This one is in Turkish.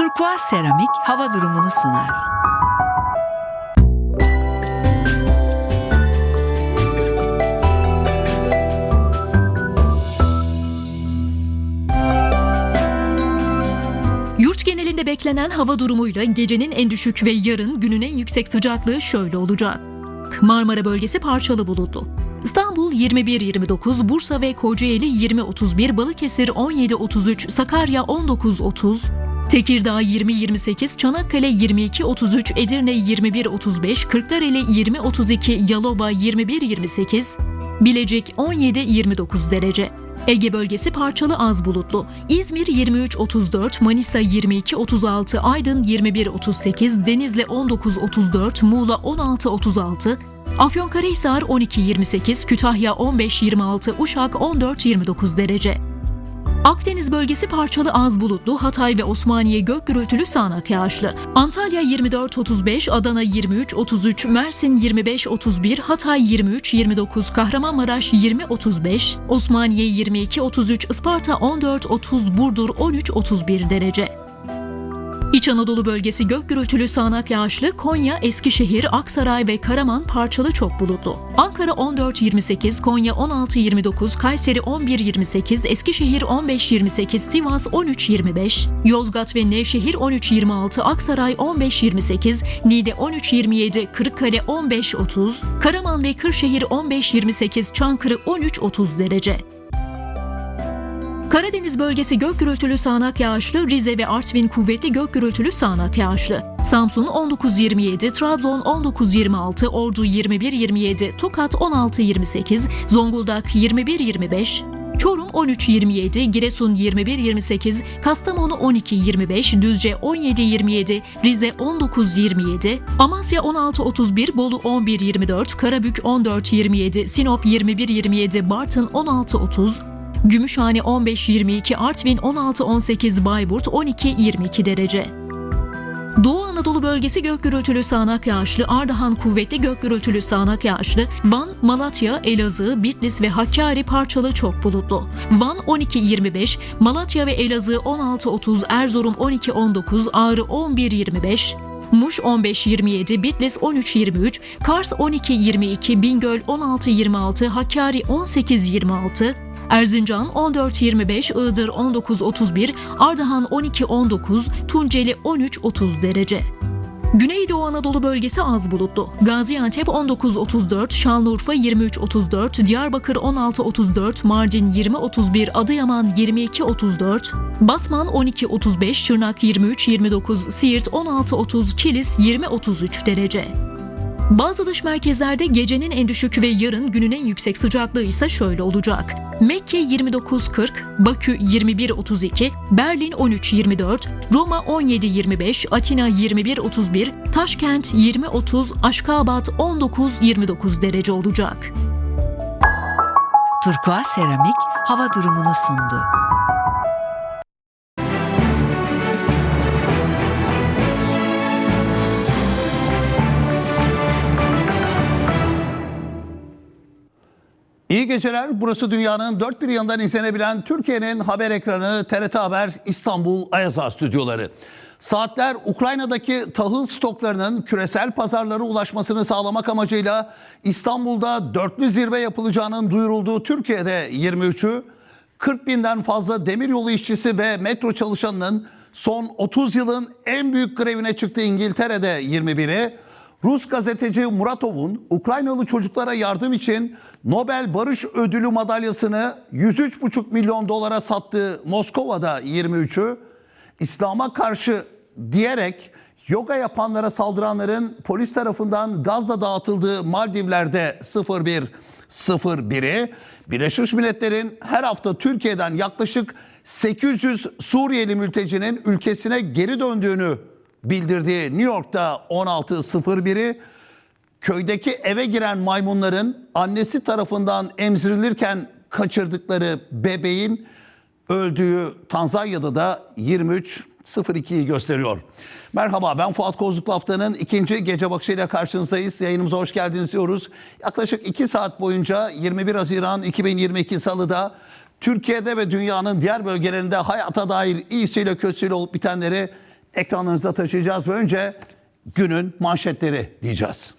Turkuaz Seramik hava durumunu sunar. Yurt genelinde beklenen hava durumuyla gecenin en düşük ve yarın günün en yüksek sıcaklığı şöyle olacak. Marmara bölgesi parçalı bulutlu. İstanbul 21-29, Bursa ve Kocaeli 20-31, Balıkesir 17-33, Sakarya 19-30, Tekirdağ 20-28, Çanakkale 22-33, Edirne 21-35, Kırklareli 20-32, Yalova 21-28, Bilecik 17-29 derece. Ege bölgesi parçalı az bulutlu. İzmir 23-34, Manisa 22-36, Aydın 21-38, Denizli 19-34, Muğla 16-36, Afyonkarahisar 12-28, Kütahya 15-26, Uşak 14-29 derece. Akdeniz bölgesi parçalı az bulutlu, Hatay ve Osmaniye gök gürültülü sağanak yağışlı. Antalya 24-35, Adana 23-33, Mersin 25-31, Hatay 23-29, Kahramanmaraş 20-35, Osmaniye 22-33, Isparta 14-30, Burdur 13-31 derece. İç Anadolu bölgesi gök gürültülü sağanak yağışlı, Konya, Eskişehir, Aksaray ve Karaman parçalı çok bulutlu. Ankara 14-28, Konya 16-29, Kayseri 11-28, Eskişehir 15-28, Sivas 13-25, Yozgat ve Nevşehir 13-26, Aksaray 15-28, Niğde 13-27, Kırıkkale 15-30, Karaman ve Kırşehir 15-28, Çankırı 13-30 derece. Karadeniz bölgesi gök gürültülü sağanak yağışlı, Rize ve Artvin kuvvetli gök gürültülü sağanak yağışlı. Samsun 19-27, Trabzon 19-26, Ordu 21-27, Tokat 16-28, Zonguldak 21-25, Çorum 13-27, Giresun 21-28, Kastamonu 12-25, Düzce 17-27, Rize 19-27, Amasya 16-31, Bolu 11-24, Karabük 14-27, Sinop 21-27, Bartın 16-30, Gümüşhane 15-22, Artvin 16-18, Bayburt 12-22 derece. Doğu Anadolu bölgesi gök gürültülü sağanak yağışlı, Ardahan kuvvetli gök gürültülü sağanak yağışlı, Van, Malatya, Elazığ, Bitlis ve Hakkari parçalı çok bulutlu. Van 12-25, Malatya ve Elazığ 16-30, Erzurum 12-19, Ağrı 11-25, Muş 15-27, Bitlis 13-23, Kars 12-22, Bingöl 16-26, Hakkari 18-26, Erzincan 14-25, Iğdır 19-31, Ardahan 12-19, Tunceli 13-30 derece. Güneydoğu Anadolu bölgesi az bulutlu. Gaziantep 19-34, Şanlıurfa 23-34, Diyarbakır 16-34, Mardin 20-31, Adıyaman 22-34, Batman 12-35, Şırnak 23-29, Siirt 16-30, Kilis 20-33 derece. Bazı dış merkezlerde gecenin en düşük ve yarın günün en yüksek sıcaklığı ise şöyle olacak. Mekke 29-40, Bakü 21-32, Berlin 13-24, Roma 17-25, Atina 21-31, Taşkent 20-30, Aşkabat 19-29 derece olacak. Turkuaz Seramik hava durumunu sundu. Geceler. Burası dünyanın dört bir yanından izlenebilen Türkiye'nin haber ekranı TRT Haber İstanbul Ayaza stüdyoları. Saatler Ukrayna'daki tahıl stoklarının küresel pazarlara ulaşmasını sağlamak amacıyla İstanbul'da dörtlü zirve yapılacağının duyurulduğu Türkiye'de 23'ü, 40 binden fazla demiryolu işçisi ve metro çalışanının son 30 yılın en büyük grevine çıktığı İngiltere'de 21'i, Rus gazeteci Muratov'un Ukraynalı çocuklara yardım için Nobel Barış Ödülü madalyasını 103,5 milyon dolara sattığı Moskova'da 23'ü, İslam'a karşı diyerek yoga yapanlara saldıranların polis tarafından gazla dağıtıldığı Maldivler'de 0101'i, Birleşmiş Milletler'in her hafta Türkiye'den yaklaşık 800 Suriyeli mültecinin ülkesine geri döndüğünü bildirdiği New York'ta 1601'i, köydeki eve giren maymunların annesi tarafından emzirilirken kaçırdıkları bebeğin öldüğü Tanzanya'da da 23.02'yi gösteriyor. Merhaba ben Fuat Kozluklu haftanın ikinci gece bakışıyla karşınızdayız. Yayınımıza hoş geldiniz diyoruz. Yaklaşık 2 saat boyunca 21 Haziran 2022 Salı'da Türkiye'de ve dünyanın diğer bölgelerinde hayata dair iyisiyle kötüsüyle olup bitenleri ekranlarınızda taşıyacağız ve önce günün manşetleri diyeceğiz.